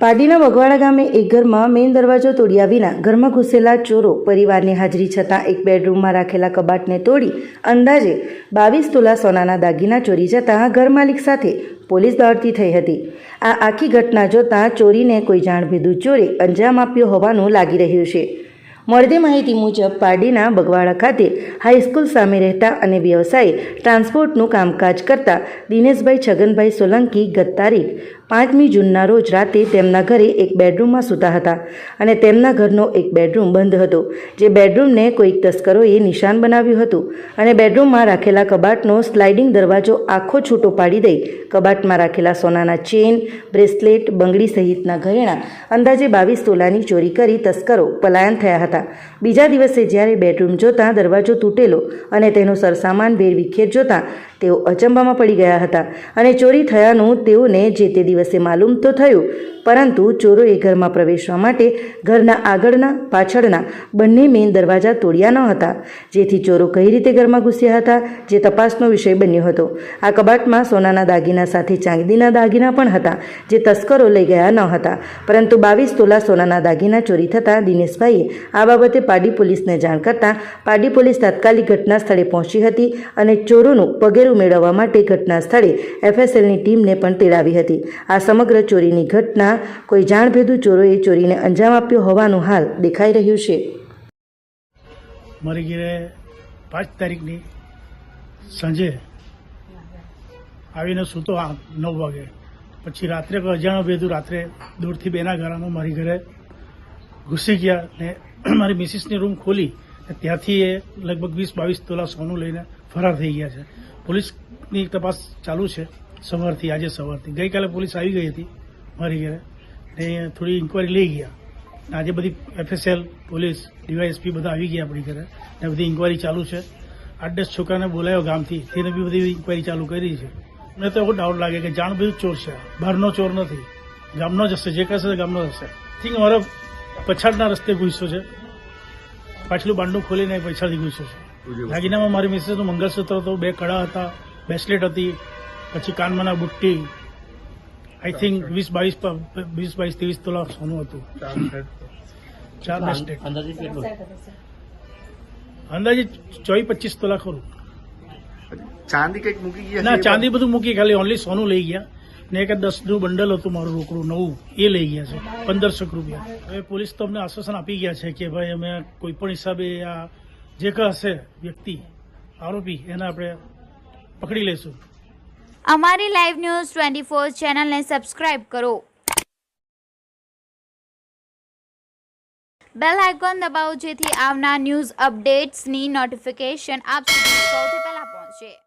પાડીના વગવાડા ગામે એક ઘરમાં મેઇન દરવાજો તોડ્યા વિના ઘરમાં ઘૂસેલા ચોરો પરિવારની હાજરી છતાં એક બેડરૂમમાં રાખેલા કબાટને તોડી અંદાજે બાવીસ તોલા સોનાના દાગીના ચોરી જતાં ઘર માલિક સાથે પોલીસ દોડતી થઈ હતી. આ આખી ઘટના જોતાં ચોરીને કોઈ જાણભેદું ચોરે અંજામ આપ્યો હોવાનું લાગી રહ્યું છે. મળતી માહિતી મુજબ પારડીના બગવાડા ખાતે હાઈસ્કૂલ સામે રહેતા અને વ્યવસાયે ટ્રાન્સપોર્ટનું કામકાજ કરતા દિનેશભાઈ છગનભાઈ સોલંકી ગત તારીખ પાંચમી જૂનના રોજ રાતે તેમના ઘરે એક બેડરૂમમાં સૂતા હતા અને તેમના ઘરનો એક બેડરૂમ બંધ હતો. જે બેડરૂમને કોઈક તસ્કરોએ નિશાન બનાવ્યું હતું અને બેડરૂમમાં રાખેલા કબાટનો સ્લાઇડિંગ દરવાજો આખો છૂટો પાડી દઈ કબાટમાં રાખેલા સોનાના ચેન, બ્રેસલેટ, બંગડી સહિતના ઘરેણાં અંદાજે બાવીસ તોલાની ચોરી કરી તસ્કરો પલાયન થયા હતા. બીજા દિવસે જ્યારે બેડરૂમ જોતાં દરવાજો તૂટેલો અને તેનો સરસામાન વેરવિખેર જોતાં તેઓ અચંબામાં પડી ગયા હતા અને ચોરી થયાનું તેઓને જે તે દિવસે માલુમ તો થયું, પરંતુ ચોરોએ ઘરમાં પ્રવેશવા માટે ઘરના આગળના, પાછળના બંને મેઇન દરવાજા તોડ્યા ન હતા, જેથી ચોરો કઈ રીતે ઘરમાં ઘૂસ્યા હતા જે તપાસનો વિષય બન્યો હતો. આ કબાટમાં સોનાના દાગીના સાથે ચાંદીના દાગીના પણ હતા, જે તસ્કરો લઈ ગયા ન હતા. પરંતુ બાવીસ તોલા સોનાના દાગીના ચોરી થતાં દિનેશભાઈએ આ બાબતે પાડી પોલીસને જાણ કરતાં પાડી પોલીસ તાત્કાલિક ઘટના સ્થળે પહોંચી હતી અને ચોરોનું પગેરું મેળવવા માટે ઘટના સ્થળે એફએસએલની ટીમને પણ તેડાવી હતી. આ સમગ્ર ચોરીની ઘટના કોઈ જાણભેદુ ચોરોએ ચોરીને અંજામ આપ્યો હોવાનું હાલ દેખાઈ રહ્યું છે. મારી ઘરે પાંચ તારીખની સાંજે આવીને સૂતો આ નવ વાગે. પછી રાત્રે અજાણ્યો ભેદું રાત્રે દૂરથી બેના ઘરામાં મારી ઘરે ઘૂસી ગયા ને મારી મિસિસની રૂમ ખોલી ત્યાંથી એ લગભગ વીસ, બાવીસ તોલા સોનું લઈને ફરાર થઈ ગયા છે. પોલીસની તપાસ ચાલુ છે સવારથી, આજે સવારથી. ગઈકાલે પોલીસ આવી ગઈ હતી મારી ઘરે. ને થોડી ઇન્કવાયરી લઈ ગયા. આજે બધી એફએસએલ પોલીસ ડીવાયએસપી બધા આવી ગયા આપણી ઘરે. ને બધી ઇન્કવાયરી ચાલુ છે. આઠ દસ છોકરાને બોલાયો ગામથી. તેને બી બધી ઇન્કવાયરી ચાલુ કરી છે. મને તો એવો ડાઉટ લાગે કે જાણ બધું ચોર છે. બહારનો ચોર નથી. ગામનો જ હશે. જે કહેશે ગામનો હશે. થિંક મારો પછાડના રસ્તે ઘૂસ્યો છે. પાછલું બાંડું ખોલીને પછાડથી ઘૂસ્યો છે. દાગીનામાં મારી મિસેસનું મંગળસૂત્ર હતું બે કડા હતા બ્રેસલેટ હતી પછી કાનમાંના બુટ્ટી. આઈ થિંક વીસ બાવીસ વીસ બાવીસ ત્રેવીસ તોલા સોનું હતું. ચાર બ્રેસલેટ અંદાજે ચોવીસ પચીસ તોલા ખરું. ચાંદી કંઈક મૂકી ગયા ના ચાંદી બધું મૂકી ખાલી ઓનલી સોનું લઈ ગયા. ને એક દસનું બંડલ હતું મારું રોકડું નવું, એ લઈ ગયા છે પંદરસો રૂપિયા. હવે પોલીસ તો અમને આશ્વાસન આપી ગયા છે કે ભાઈ અમે કોઈ પણ હિસાબે આ જે હશે વ્યક્તિ, આરોપી, એને આપણે પકડી લઈશું. અમારી લાઈવ ન્યૂઝ ટ્વેન્ટી ફોર ચેનલને સબસ્ક્રાઇબ કરો. બેલ આઇકોન દબાવો જેથી આવનાર ન્યૂઝ અપડેટ્સની નોટિફિકેશન આપ સુધી સૌથી પહેલા પહોંચે.